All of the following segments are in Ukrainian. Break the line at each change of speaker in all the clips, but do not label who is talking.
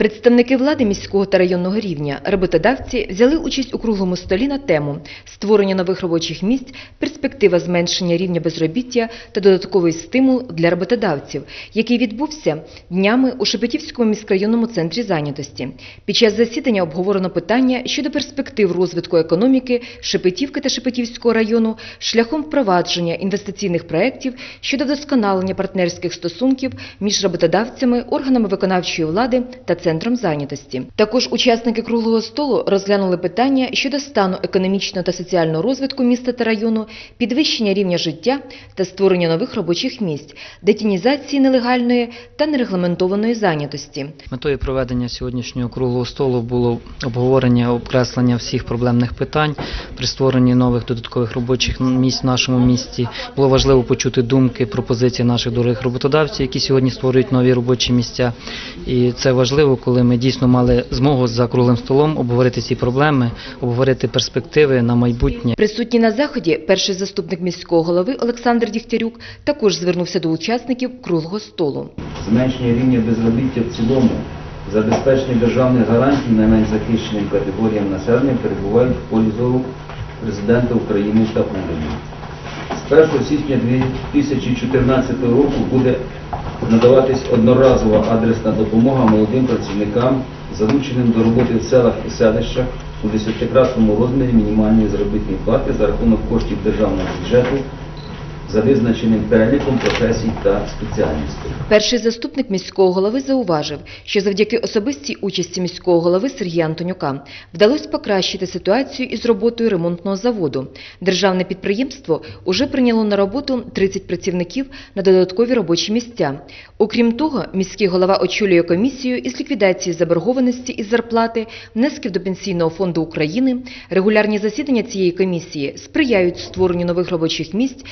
Представники влади міського та районного рівня, роботодавці взяли участь у круглому столі на тему створення нових робочих місць, перспектива зменшення рівня безробіття та додатковий стимул для роботодавців, який відбувся днями у Шепетівському міськрайонному центрі зайнятості. Під час засідання обговорено питання щодо перспектив розвитку економіки Шепетівки та Шепетівського району шляхом впровадження інвестиційних проєктів щодо вдосконалення партнерських стосунків між роботодавцями, органами виконавчої влади та центром зайнятості. Також учасники круглого столу розглянули питання щодо стану економічного та соціального розвитку міста та району, підвищення рівня життя та створення нових робочих місць, детінізації нелегальної та нерегламентованої зайнятості.
Метою проведення сьогоднішнього круглого столу було обговорення окреслення всіх проблемних питань при створенні нових додаткових робочих місць в нашому місті. Було важливо почути думки, пропозиції наших дорогих роботодавців, які сьогодні створюють нові робочі місця. І це важливо, коли ми дійсно мали змогу за круглим столом обговорити ці проблеми, обговорити перспективи на майбутнє.
Присутній на заході перший заступник міського голови Олександр Дігтярюк також звернувся до учасників круглого столу.
зменшення рівня безробіття в цілому, забезпечення державних гарантій найменш захищеним категоріям населення перебувають в полі зору президента України та уряду. З 1 січня 2014 року буде надаватись одноразова адресна допомога молодим працівникам, залученим до роботи в селах і селищах у десятикратному розмірі мінімальної заробітної плати за рахунок коштів державного бюджету за визначеним переліком професій та спеціальностей.
Перший заступник міського голови зауважив, що завдяки особистій участі міського голови Сергія Антонюка вдалося покращити ситуацію із роботою ремонтного заводу. Державне підприємство уже прийняло на роботу 30 працівників на додаткові робочі місця. Окрім того, міський голова очолює комісію із ліквідації заборгованості із зарплати, внесків до Пенсійного фонду України. Регулярні засідання цієї комісії сприяють створенню нових робочих місць,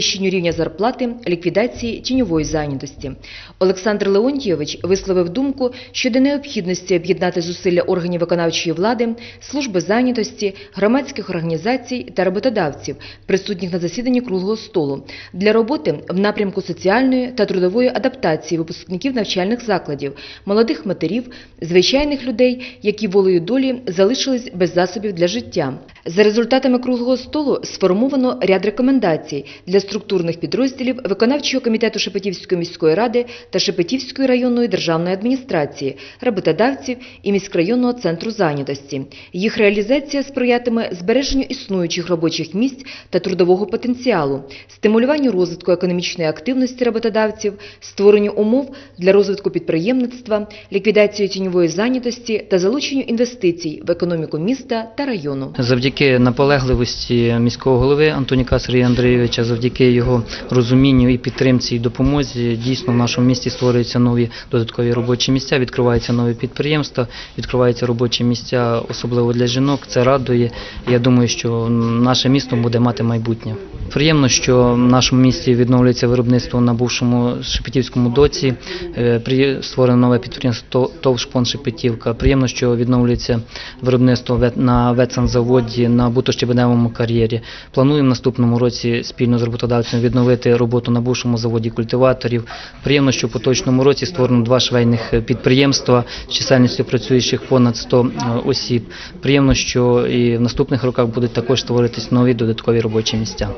підвищенню рівня зарплати, ліквідації тіньової зайнятості. Олександр Леонтійович висловив думку щодо необхідності об'єднати зусилля органів виконавчої влади, служби зайнятості, громадських організацій та роботодавців, присутніх на засіданні круглого столу, для роботи в напрямку соціальної та трудової адаптації випускників навчальних закладів, молодих матерів, звичайних людей, які волею долі залишились без засобів для життя. За результатами круглого столу сформовано ряд рекомендацій для структурних підрозділів виконавчого комітету Шепетівської міської ради та Шепетівської районної державної адміністрації, роботодавців і міськрайонного центру зайнятості. Їх реалізація сприятиме збереженню існуючих робочих місць та трудового потенціалу, стимулюванню розвитку економічної активності роботодавців, створенню умов для розвитку підприємництва, ліквідацію тіньової зайнятості та залученню інвестицій в економіку міста та району.
Завдяки наполегливості міського голови Антоніка Сергія Андрійовича, завдяки його розумінню і підтримці і допомозі, дійсно в нашому місті створюються нові додаткові робочі місця, відкриваються нові підприємства, відкриваються робочі місця, особливо для жінок. Це радує. Я думаю, що наше місто буде мати майбутнє. Приємно, що в нашому місті відновлюється виробництво на бувшому Шепетівському доці. Е, Створено нове підприємство «То- ТОВ «Шпон Шепетівка». Приємно, що відновлюється виробництво на ветсанзаводі, на бутощебеневому кар'єрі. Плануємо наступному році спільно з роботодавцем відновити роботу на бувшому заводі культиваторів. Приємно, що в поточному році створено два швейних е, підприємства з чисельністю працюючих понад 100 е, осіб. Приємно, що і в наступних роках будуть також створитись нові додаткові робочі місця.